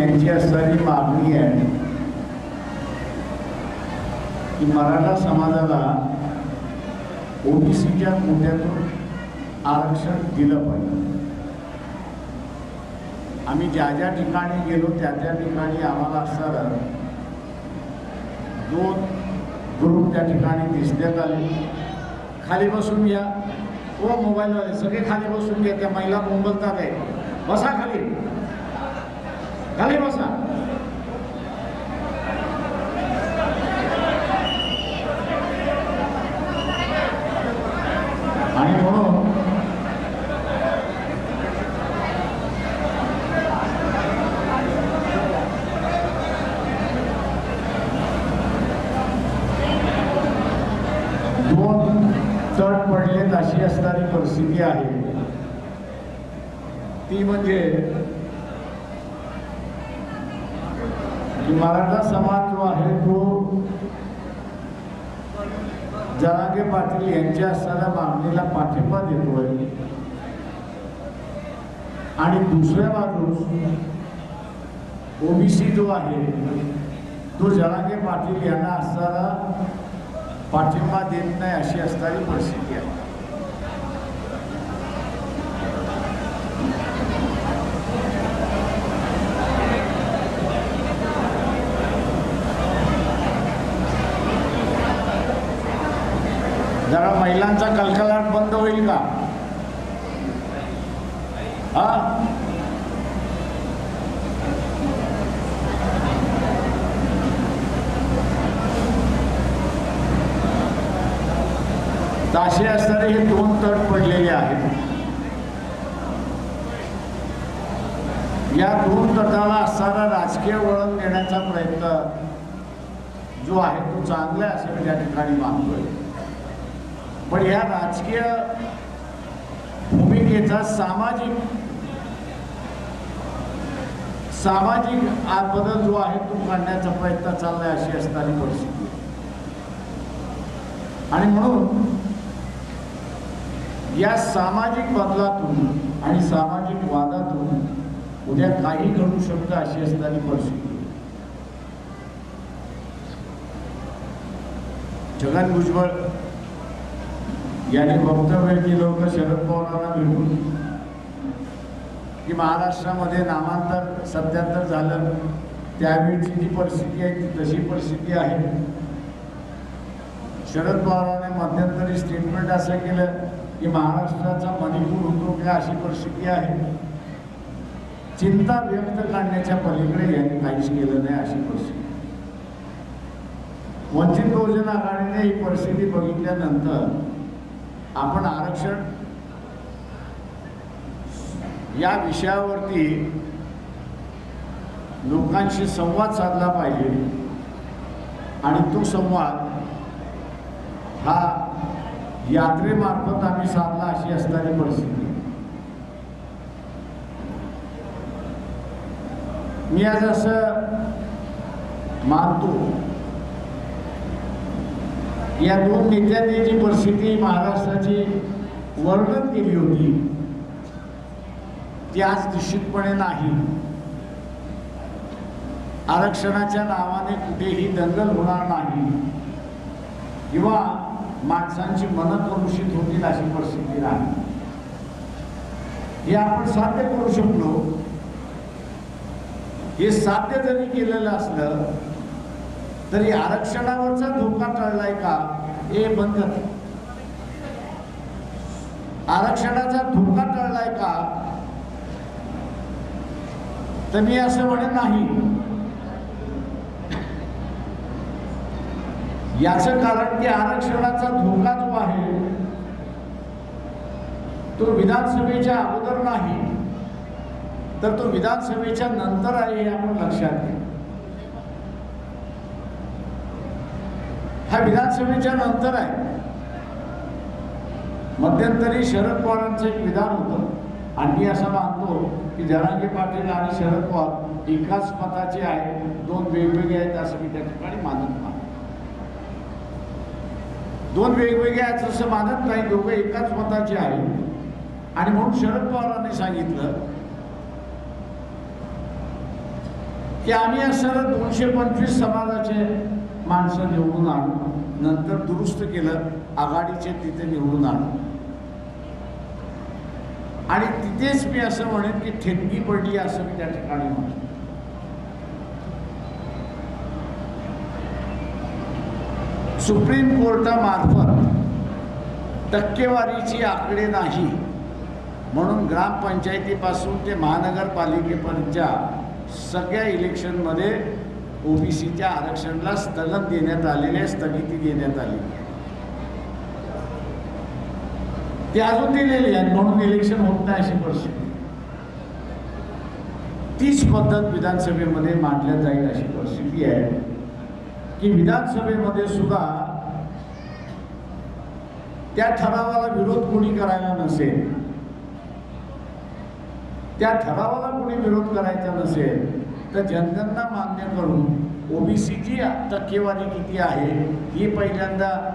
यांची असणारी मागणी आहे की मराठा समाजाला ओबीसीच्या मुद्द्यातून आरक्षण दिलं पाहिजे. आम्ही ज्या ज्या ठिकाणी गेलो त्या त्या ठिकाणी आम्हाला असणारं दोन ग्रुप त्या ठिकाणी दिसण्यात आले. खाली बसून घ्या हो मोबाईलवाले सगळे खाली बसून घ्या त्या महिला मुंबलतात आहे बसा खाली. खाली बसा आणि म्हणून दोन तट पडलेत अशी असणारी परिस्थिती आहे ती म्हणजे की मराठा समाज जो आहे तो जरांगे पाटील यांच्या असणाऱ्या मागणीला पाठिंबा देतोय. आणि दुसऱ्या बाजूस ओबीसी जो आहे तो जरांगे पाटील यांना असणारा पाठिंबा देत नाही अशी असणारी परिस्थिती आहे. जरा महिलांचा कलकलाट बंद होईल का? हा? ताशे असणारे हे दोन तट पडलेले आहेत. या दोन तटाला असणारा राजकीय वळण देण्याचा प्रयत्न जो आहे तो चांगला असेल या त्या ठिकाणी मानतोय. पण या राजकीय भूमिकेचा सामाजिक सामाजिक आज बदल जो आहे तो काढण्याचा प्रयत्न चाललाय अशी असणारी परिस्थिती. आणि म्हणून या सामाजिक बदलातून आणि सामाजिक वादातून उद्या काही घडू शकतं अशी असणारी परिस्थिती. छगन भुजबळ यांनी वक्तव्य केलं होतं शरद पवारांना भेटून की महाराष्ट्रामध्ये नामांतर सत्याहत्तर झालं त्यावेळीची जी परिस्थिती आहे ती तशी परिस्थिती आहे. शरद पवारांनी मध्यंतरी स्टेटमेंट असं केलं की महाराष्ट्राचा मणिपूर होतो अशी परिस्थिती आहे. चिंता व्यक्त करण्याच्या पलीकडे यांनी काहीच केलं नाही अशी परिस्थिती. वंचित बहुजन आघाडीने ही परिस्थिती बघितल्यानंतर आपण आरक्षण या विषयावरती लोकांशी संवाद साधला पाहिजे. आणि तो संवाद हा यात्रेमार्फत आम्ही साधला अशी असणारी परिस्थिती. मी आज असं मानतो या दोन नेत्यांनी जी परिस्थिती महाराष्ट्राची वर्णन केली होती ती आज निश्चितपणे नाही. आरक्षणाच्या नावाने कुठेही दंगल होणार नाही. किंवा माणसांची मनं कलुषित होतील अशी परिस्थिती नाही. हे आपण साध्य करू शकलो. हे साध्य जरी केलेलं असलं तरी आरक्षणावरचा धोका टळलाय का? हे बंद. आरक्षणाचा धोका टळलाय का? तर मी असं म्हणत नाही. याचं कारण की आरक्षणाचा धोका जो आहे तो विधानसभेच्या अगोदर नाही तर तो विधानसभेच्या नंतर आहे हे आपण लक्षात घ्या. हा विधानसभेच्या नंतर आहे. मध्यंतरी शरद पवारांचं एक विधान होतं. आणि मी असं मानतो की जरांगे पाटील आणि शरद पवार एकाच मताचे आहेत. दोन वेगवेगळे आहेत असं मी त्या ठिकाणी मानत नाही. दोन वेगवेगळे आहेत असं मानत नाही. दोघं एकाच मताचे आहेत. आणि म्हणून शरद पवारांनी सांगितलं की आम्ही असं दोनशे पंचवीस समाजाचे माणसं निवडून आणू नंतर दुरुस्त केलं आघाडीचे तिथे निवडून आणू आणि तिथेच मी असं म्हणेन की ठेपकी पडली असं मी त्या ठिकाणी म्हणतो. सुप्रीम कोर्टामार्फत टक्केवारीची आकडे नाही म्हणून ग्रामपंचायतीपासून ते महानगरपालिकेपर्यंतच्या सगळ्या इलेक्शनमध्ये ओबीसीच्या आरक्षणाला स्थगन देण्यात आलेले स्थगिती देण्यात आली. ते अजून दिलेली आहे म्हणून इलेक्शन होत नाही अशी परिस्थिती. तीच पद्धत विधानसभेमध्ये मांडल्या जाईल अशी परिस्थिती आहे. की विधानसभेमध्ये सुद्धा त्या ठरावाला विरोध कोणी करायला नसेल त्या ठरावाला कोणी विरोध करायचा नसेल तर जनगणना मान्य करून ओबीसीची टक्केवारी किती आहे ही पहिल्यांदा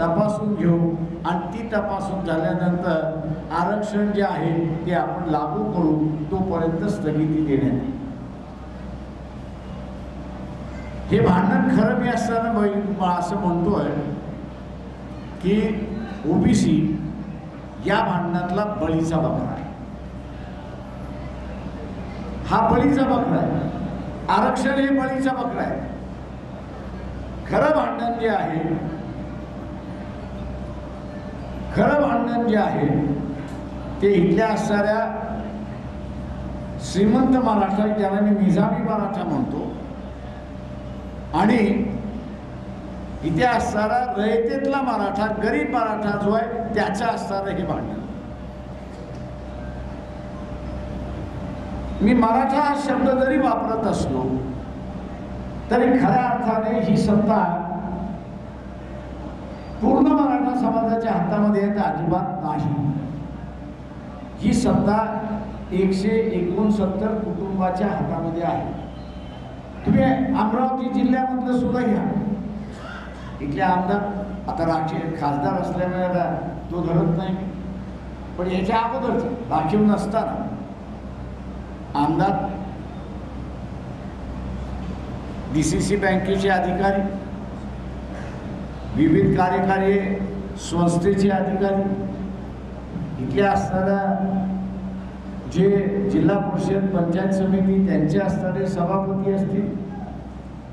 तपासून घेऊ. आणि ती तपासून झाल्यानंतर आरक्षण जे आहे ते आपण लागू करू तोपर्यंत स्थगिती देण्यात येईल. हे भांडण खरं मी असताना बघ- असं म्हणतोय की ओबीसी या भांडणातला बळीचा बकरा आहे. हा बळीचा बकरा आहे. आरक्षण हे बळीचा बकरा आहे. खरं भांडण जे आहे खरं भांडण जे आहे ते इथल्या असणाऱ्या श्रीमंत मराठा ज्याला मी निजामी मराठा म्हणतो आणि इथे असणारा रयतेतला मराठा गरीब मराठा जो आहे त्याचं असणारं हे भांडण. मी मराठा हा शब्द जरी वापरत असलो तरी खऱ्या अर्थाने ही सत्ता पूर्ण मराठा समाजाच्या हातामध्ये येत अजिबात नाही. ही सत्ता एकशे एकोणसत्तर कुटुंबाच्या हातामध्ये आहे. तुम्ही अमरावती जिल्ह्यामधलं सुद्धा घ्या. इथले आमदार आता राखीव खासदार असल्यामुळे तो धरत नाही पण याच्या अगोदरच राखीव नसताना आमदार डी सी सी बँकेचे अधिकारी विविध कार्यकारी संस्थेचे अधिकारी इथले असणाऱ्या जे जिल्हा परिषद पंचायत समिती त्यांचे असणारे सभापती असतील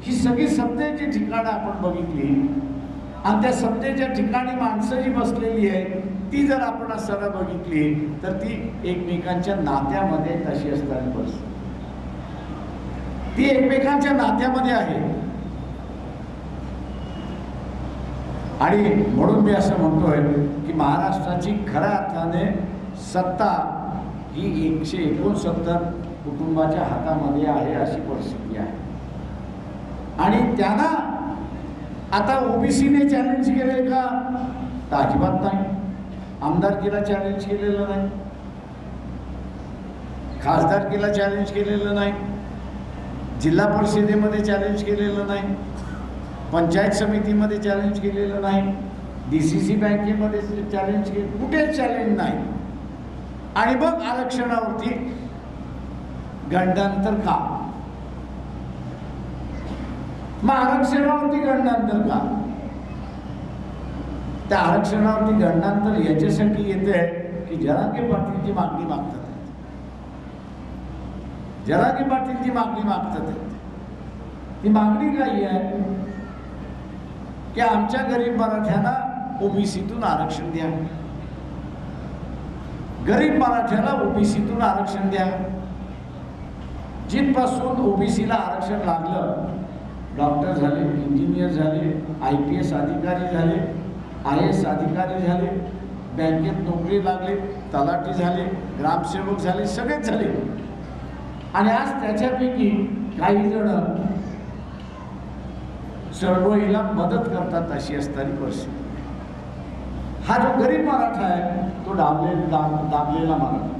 ही सगळी सत्तेची ठिकाणं आपण बघितली. आणि त्या सत्तेच्या ठिकाणी माणसं जी बसलेली आहे ती जर आपण असताना बघितली तर ती एकमेकांच्या नात्यामध्ये तशी असताना बस. ती एकमेकांच्या नात्यामध्ये आहे. आणि म्हणून मी असं म्हणतोय की महाराष्ट्राची खऱ्या अर्थाने सत्ता ही एकशे एकोणसत्तर कुटुंबाच्या हातामध्ये आहे अशी परिस्थिती आहे. आणि त्यांना आता ओबीसीने चॅलेंज केले का? अजिबात नाही. आमदारकीला चॅलेंज केलेलं नाही. खासदारकीला चॅलेंज केलेलं नाही. जिल्हा परिषदेमध्ये चॅलेंज केलेलं नाही. पंचायत समितीमध्ये चॅलेंज केलेलं नाही. डी सी सी बँकेमध्ये चॅलेंज केलं कुठेच चॅलेंज नाही. आणि मग आरक्षणावरती गंडांतर का? मग आरक्षणावरती गंडांतर का? त्या आरक्षणावरती गणनांतर याच्यासाठी येते की जरांगे पाटीलची मागणी मागतात. जरांगे पाटीलची मागणी मागतात. ती मागणी काही आहे की आमच्या गरीब मराठ्यांना ओबीसीतून आरक्षण द्या. गरीब मराठ्याला ओबीसीतून आरक्षण द्या. जिथपासून ओबीसीला आरक्षण लागलं डॉक्टर झाले इंजिनियर झाले आय पी एस अधिकारी झाले आय एस अधिकारी झाले बँकेत नोकरी लागले तलाठी झाले ग्रामसेवक झाले सगळेच झाले. आणि आज त्याच्यापैकी काही जण चळवळीला मदत करतात अशी असणारी परिस्थिती. हा जो गरीब मराठा आहे तो डाबले दाब दाबलेला मराठा.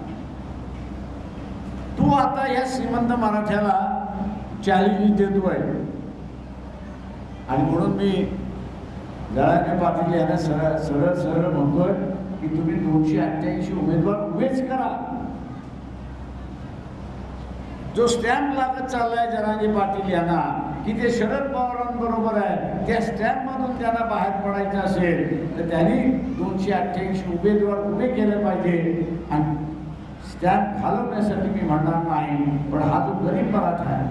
तू आता या श्रीमंत मराठ्याला चॅलेंज देतोय. आणि म्हणून मी जळाने पाटील यांना सरळ सरळ सरळ म्हणतोय की तुम्ही दोनशे अठ्ठ्याऐंशी उमेदवार उभेच करा. जो स्टॅम्प लागत चाललाय जरांगे पाटील यांना की ते शरद पवारांबरोबर आहे त्या स्टॅम्प मधून त्यांना बाहेर पडायचं असेल तर त्यांनी दोनशे अठ्ठ्याऐंशी उमेदवार उभे केले पाहिजे. आणि स्टॅम्प घालवण्यासाठी मी म्हणणार नाही पण हा जो गरीब मराठा आहे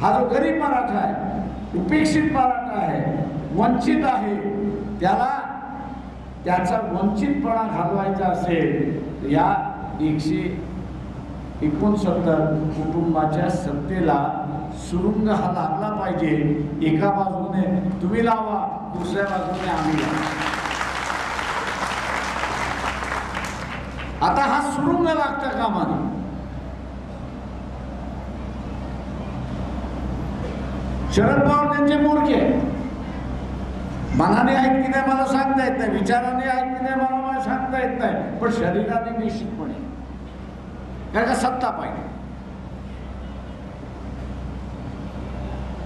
हा जो गरीब मराठा आहे उपेक्षित मराठा आहे वंचित आहे. त्याला त्याचा वंचितपणा घालवायचा असेल या एकशे एकोणसत्तर कुटुंबाच्या सत्तेला सुरुंग हा लागला पाहिजे. एका बाजूने तुम्ही लावा दुसऱ्या बाजूने आम्ही आता हा सुरुंग लागता कामाने. शरद पवार त्यांचे मूर्ख आहे मनाने आहेत की नाही मला सांगता येत नाही विचाराने आहेत की नाही मला मला सांगता येत नाही पण शरीराने निश्चितपणे कारण का सत्ता पाहिजे.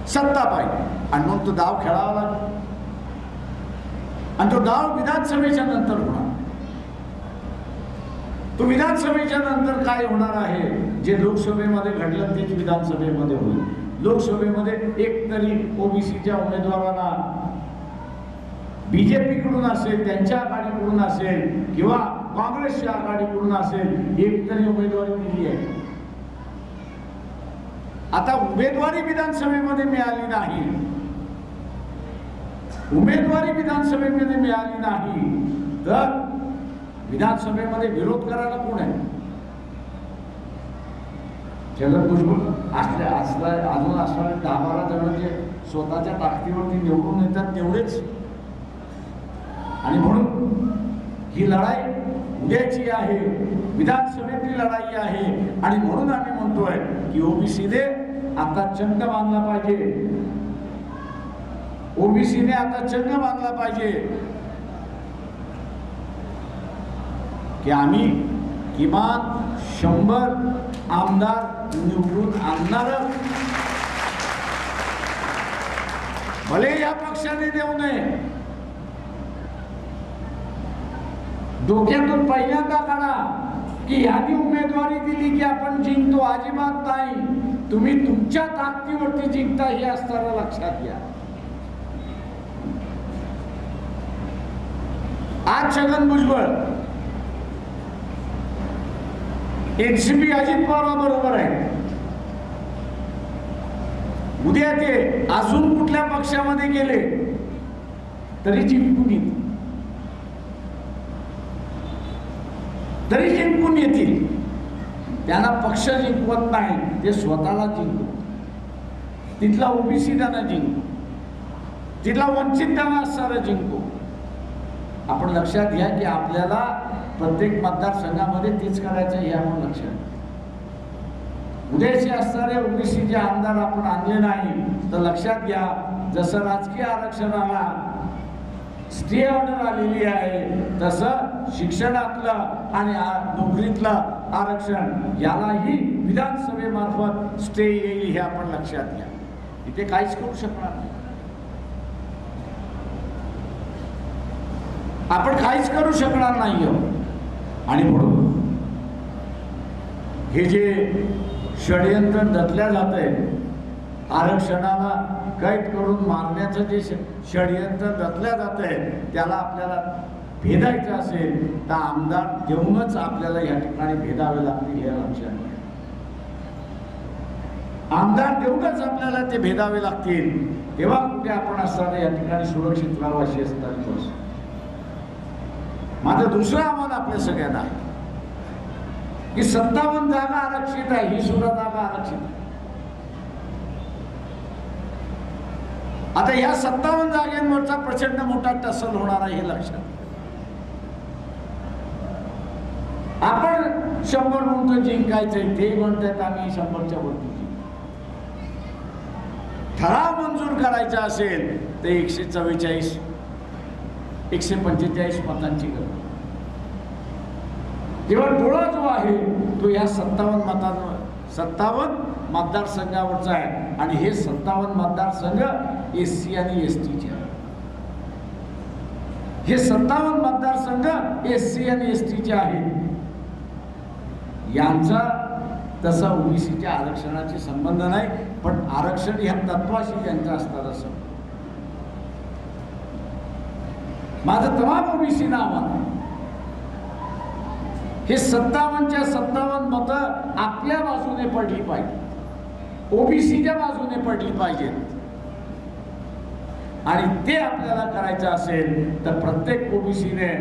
सत्ता पाहिजे. आणि मग तो डाव खेळावा लागेल. आणि तो डाव विधानसभेच्या नंतर होणार. तो विधानसभेच्या नंतर काय होणार आहे? जे लोकसभेमध्ये घडलं तेच विधानसभेमध्ये होईल. लोकसभेमध्ये एक तरी ओबीसीच्या उमेदवाराला बीजेपीकडून असेल त्यांच्या आघाडीकडून असेल किंवा काँग्रेसच्या आघाडीकडून असेल एक तरी उमेदवारी दिली आहे. आता उमेदवारी विधानसभेमध्ये मिळाली नाही. उमेदवारी विधानसभेमध्ये मिळाली नाही तर विधानसभेमध्ये विरोध करायला कोण आहे? छगन भुजबळ. असल्या असला अजून असणारे दहा बारा जण जे स्वतःच्या ताकदीवरती निवडून येतात तेवढेच आणि म्हणून ही लढाई उद्याची आहे विधानसभेतली लढाई आहे. आणि म्हणून आम्ही म्हणतोय की ओबीसीने आता चंग बांधला पाहिजे. ओबीसीने आता चंग बांधला पाहिजे. की आम्ही किमान शंभर आमदार निवडून आणणार भले या पक्षाने देऊ नये डोक्यातून पहिल्यांदा काढा? की यादी उमेदवारी दिली की आपण जिंकतो? अजिबात नाही. तुम्ही तुमच्या ताकदीवरती जिंकता हे असताना लक्षात घ्या. आज छगन भुजबळ. एनसीपी अजित पवार बरोबर आहे. उद्या ते अजून कुठल्या पक्षामध्ये गेले? तरी जिंकून येते तरी जिंकून येतील. त्यांना पक्ष जिंकवत नाही ते स्वतःला जिंकू. तिथला ओबीसी त्यांना जिंकू. तिथला वंचित त्यांना असणारा जिंकू. आपण लक्षात घ्या की आपल्याला प्रत्येक मतदारसंघामध्ये तेच करायचं हे आपण लक्षात उद्याचे असणारे ओबीसीचे आमदार आपण आणले नाही तर लक्षात घ्या जसं राजकीय आरक्षणाला स्टे ऑर्डर आलेली आहे. तसं शिक्षणातलं आणि नोकरीतलं आरक्षण यालाही विधानसभेमार्फत स्टे येईल हे आपण लक्षात घ्या. इथे काहीच करू शकणार नाही. आपण काहीच करू शकणार नाही हो. आणि म्हणून हे जे षडयंत्र दतल्या जात आहे आरक्षणाला कैद करून मारण्याचं जे षडयंत्र रचल्या जात आहे त्याला आपल्याला भेदायचं असेल तर आमदार देऊनच आपल्याला या ठिकाणी भेदावे लागतील हे लक्षात आमदार देऊनच आपल्याला ते भेदावे लागतील. तेव्हा कुठे आपण असताना या ठिकाणी सुरक्षित राहावं अशी असताना माझं दुसरं आव्हान आपल्या सगळ्यांना की सत्तावन्न जागा आरक्षित आहे ही सुद्धा जागा आरक्षित आहे. आता या सत्तावन्न जागेंवरचा प्रचंड मोठा टसल होणार आहे हे लक्षात आपण शंभर म्हणतो जिंकायचंय ते म्हणतात आम्ही शंभरच्या वरती ठराव मंजूर करायचा असेल तर एकशे चव्वेचाळीस एकशे पंचेचाळीस मतांची गरज केवळ डोळा जो आहे तो या सत्तावन्न मतांवर सत्तावन्न मतदारसंघावरचं आहे. आणि हे सत्तावन्न मतदारसंघ एस सी आणि एस टीचे आहे हे सत्तावन्न मतदारसंघ एस सी आणि एस टीचे आहेत यांचा तसा ओबीसीच्या आरक्षणाशी संबंध नाही पण आरक्षण ह्या तत्वाशी त्यांचा असतात असं. माझं तमाम ओबीसी नाव आहे. हे सत्तावन्नच्या सत्तावन्न मतं आपल्या बाजूने पडली पाहिजे ओबीसीच्या बाजूने पडली पाहिजेत. आणि ते आपल्याला करायचं असेल तर प्रत्येक ओबीसीने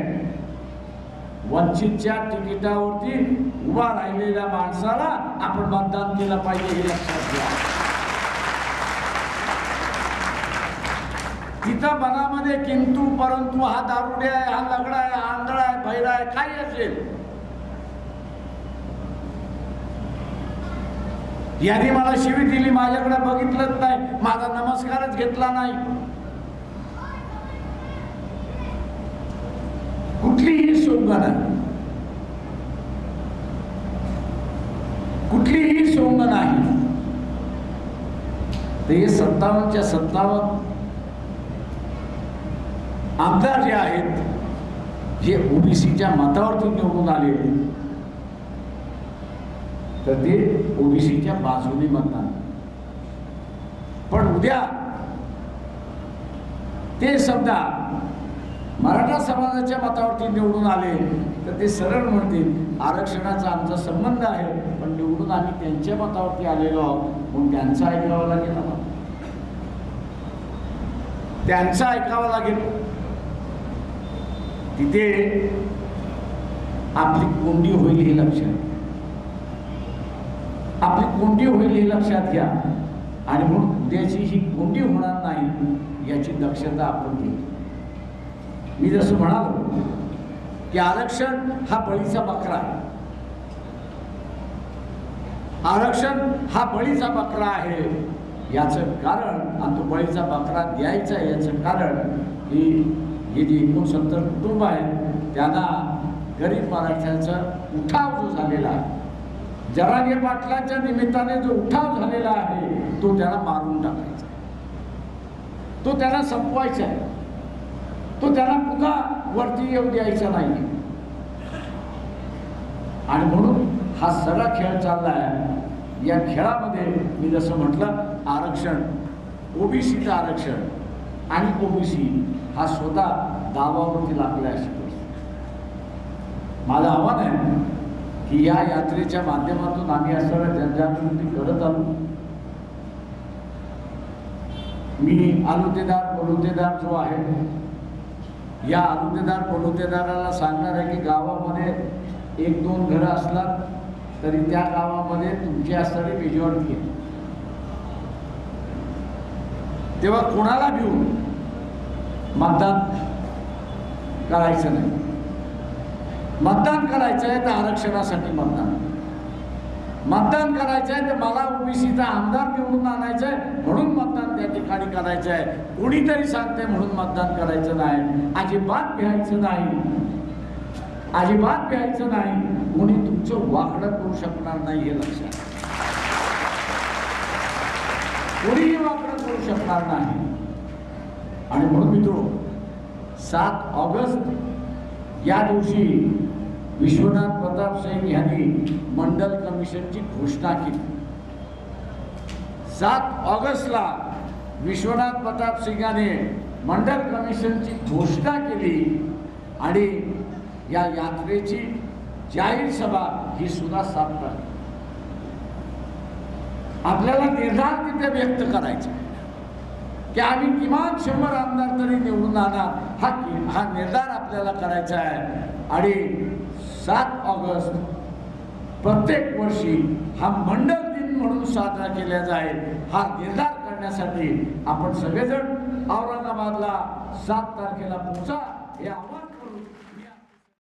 वंचितच्या तिकिटावरती उभा राहिलेल्या माणसाला आपण मतदान केलं पाहिजे हे लक्षात घ्या. तिथं मनामध्ये किंतु परंतु हा दारुडे आहे हा लगडा आहे हा आंधळा आहे भैरा आहे काही असेल. याने मला शिवी दिली माझ्याकडे बघितलंच नाही माझा नमस्कारच घेतला नाही. कुठलीही सोंगणा कुठलीही सोंग नाही ते सत्तावनच्या सत्तावन्न आमदार जे आहेत जे ओबीसीच्या मतावरती निवडून आले तर ते ओबीसीच्या बाजूने मतदान. पण उद्या ते समजा मराठा समाजाच्या मतावरती निवडून आले तर ते सरळ म्हणतील आरक्षणाचा आमचा संबंध आहे पण निवडून आम्ही त्यांच्या मतावरती आलेलो आहोत म्हणून त्यांचं ऐकावं लागेल आम्हाला. त्यांचं ऐकावं लागेल. तिथे आपली कोंडी होईल हे लक्षात. आपली कोंडी होईल हे लक्षात घ्या. आणि म्हणून उद्याची ही कोंडी होणार नाही याची दक्षता आपण घेऊ मी जसं म्हणालो की आरक्षण हा बळीचा बकरा आहे. आरक्षण हा बळीचा बकरा आहे. याचं कारण आणि तो बळीचा बकरा द्यायचा आहे याचं कारण की हे जे एकोणसत्तर कुटुंब आहेत त्यांना गरीब मराठ्यांचा उठाव जो झालेला आहे जरांगे पाटलाच्या निमित्ताने जो उठाव झालेला आहे तो त्याला मारून टाकायचा. तो त्याला संपवायचा आहे. तो त्याला पुन्हा वरती येऊ द्यायचा नाही. आणि म्हणून हा सगळा खेळ चालला आहे या खेळामध्ये मी जसं म्हटलं आरक्षण ओबीसीचं आरक्षण आणि ओबीसी हा स्वतः दावावरती लागला अशी माझं आव्हान आहे की या यात्रेच्या माध्यमातून आम्ही असं जनजागृती करत आलो. मी आलुतेदार पलुतेदार जो आहे या आलुतेदार पलुतेदाराला सांगणार आहे की गावामध्ये एक दोन घरं असलात तरी त्या गावामध्ये तुमची असणारी मेजॉरिटी आहे तेव्हा कोणाला घेऊन मतदान करायचं नाही. मतदान करायचं आहे तर आरक्षणासाठी मतदान. मतदान करायचं आहे तर मला ओबीसीचा आमदार निवडून आणायचं आहे म्हणून मतदान त्या ठिकाणी करायचं आहे. कोणीतरी सांगते म्हणून मतदान करायचं नाही. अजिबात घ्यायचं नाही. अजिबात प्यायचं नाही. कोणी तुमचं वाकडं करू शकणार नाही हे लक्षात. कोणीही वाकडं करू शकणार नाही. आणि म्हणून मित्र सात ऑगस्ट या दिवशी विश्वनाथ प्रताप सिंग यांनी मंडल कमिशनची घोषणा केली. सात ऑगस्टला विश्वनाथ प्रताप सिंगाने मंडल कमिशनची घोषणा केली आणि या यात्रेची जाहीर सभा ही सुद्धा सात आपल्याला निर्धार तिथे व्यक्त करायचा आहे. की आम्ही किमान शंभर आमदार तरी निवडून आणणार हा हा निर्धार आपल्याला करायचा आहे. आणि सात ऑगस्ट प्रत्येक वर्षी हा मंडळ दिन म्हणून साजरा केला जाईल. हा निर्धार करण्यासाठी आपण सगळेजण औरंगाबादला सात तारखेला पोहोचा हे आव्हान